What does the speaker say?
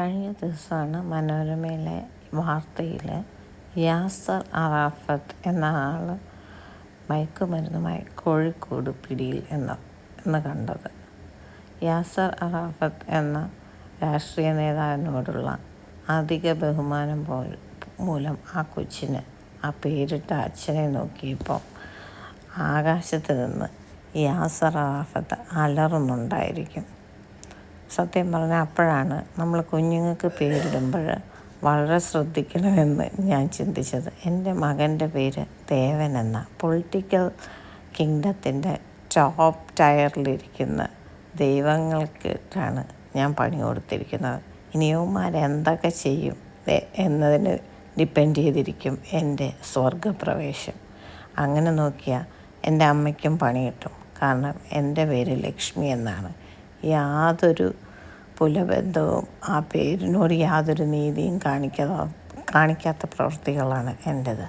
കഴിഞ്ഞ ദിവസമാണ് മനോരമയിലെ വാർത്തയിൽ യാസർ അറാഫത്ത് എന്ന ആൾ മയക്കുമരുന്നുമായി കോഴിക്കോട് പിടിയിൽ എന്ന് എന്ന് കണ്ടത്. യാസർ അറാഫത്ത് എന്ന രാഷ്ട്രീയ നേതാവിനോടുള്ള അധിക ബഹുമാനം പോ മൂലം ആ കൊച്ചിന് ആ പേരിട്ട അച്ഛനെ നോക്കിയപ്പോൾ ആകാശത്ത് നിന്ന് യാസർ അറാഫത്ത് അലറുന്നുണ്ടായിരിക്കും. സത്യം പറഞ്ഞാൽ അപ്പോഴാണ് നമ്മൾ കുഞ്ഞുങ്ങൾക്ക് പേരിടുമ്പോൾ വളരെ ശ്രദ്ധിക്കണമെന്ന് ഞാൻ ചിന്തിച്ചത്. എന്റെ മകന്റെ പേര് ദേവൻ എന്ന പൊളിറ്റിക്കൽ കിങ്ഡത്തിന്റെ ടോപ്പ് ടയറിലിരിക്കുന്ന ദൈവങ്ങൾക്കാണ് ഞാൻ പണി കൊടുത്തിരിക്കുന്നത്. ഇനിയവന്മാർ എന്തൊക്കെ ചെയ്യും എന്നതിന് ഡിപ്പെൻഡ് ചെയ്തിരിക്കും എന്റെ സ്വർഗപ്രവേശം അങ്ങനെ നോക്കിയാൽ എന്റെ അമ്മയ്ക്കും പണി കിട്ടും. കാരണം എന്റെ പേര് ലക്ഷ്മി എന്നാണ്. യാതൊരു പുലബന്ധവും ആ പേരിനോട് യാതൊരു നീതിയും കാണിക്കാതെ കാണിക്കാത്ത പ്രവൃത്തികളാണ് എന്റേത്